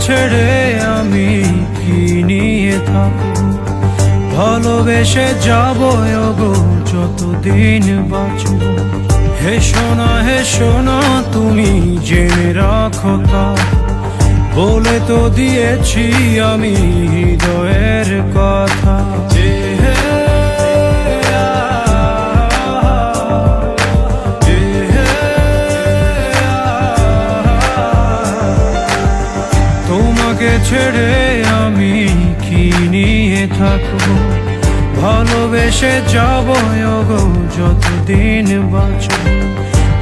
ছেড়ে আমি কি নিয়ে থাকো ভালোবেসে যাব গো যতদিন বাঁচব। হে সোনা হে সোনা, তুমি জেনে রাখো তা। বলে তো দিয়েছি আমি হৃদয়ের কথা। ছেড়ে আমি কি নিয়ে থাকব? ভালোবেসে যাব যতদিন বাঁচব।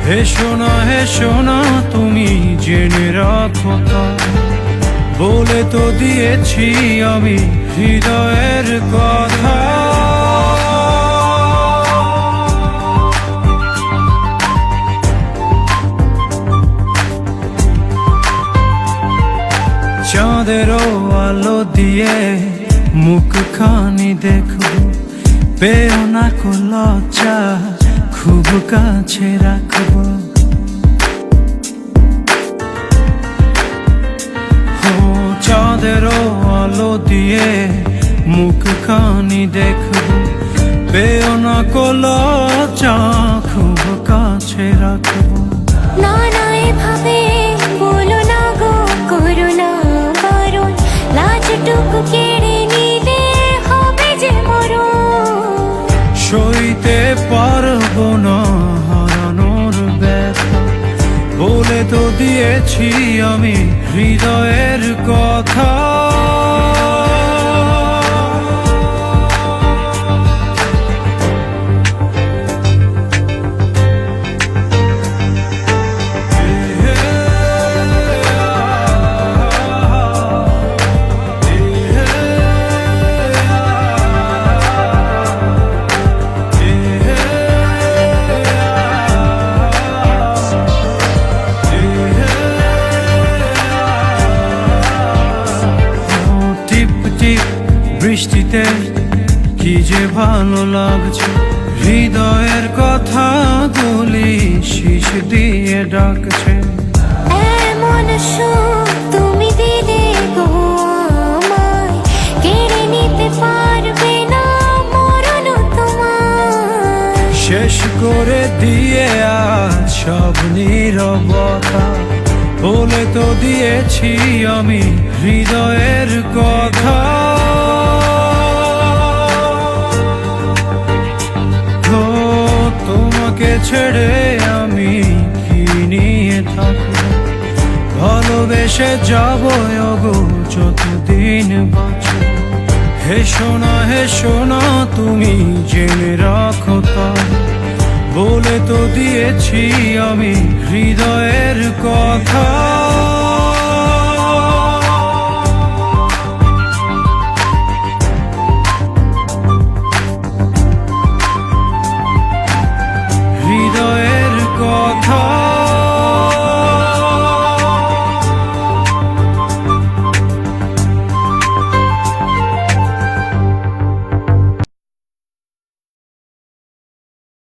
হে সোনা হে সোনা তুমি জেনে রাখো। বলে তো দিয়েছি আমি হৃদয়ের কথা। চাঁদেরও আলো দিয়ে মুখ খানি দেখব। পেও না কো লজ্জা, খুব কাছে রাখব। চাঁদেরও আলো দিয়ে মুখ খানি দেখব। পেও না কো লজ্জা, খুব কাছে রাখব। না না, এভাবে তো দিয়েছি আমি হৃদয়ের কথা। বৃষ্টিতে কি যে ভালো লাগছে। হৃদয়ের কথা গুলি শীষ দিয়ে ডাকছে। এমন সুখ তুমি দিলে গো আমায়। কেড়ে নিতে পারবে না মরণ তোমার শেষ করে দিয়ে আজ সব নীরবতা। বলে তো দিয়েছি আমি হৃদয়ের কথা। ছেড়ে আমি কি নিয়ে ভালোবেসে যাব গো যতদিন বাঁচো হে সোনা হে সোনা তুমি জেনে রাখো তা। বলে তো দিয়েছি আমি হৃদয়ের কথা।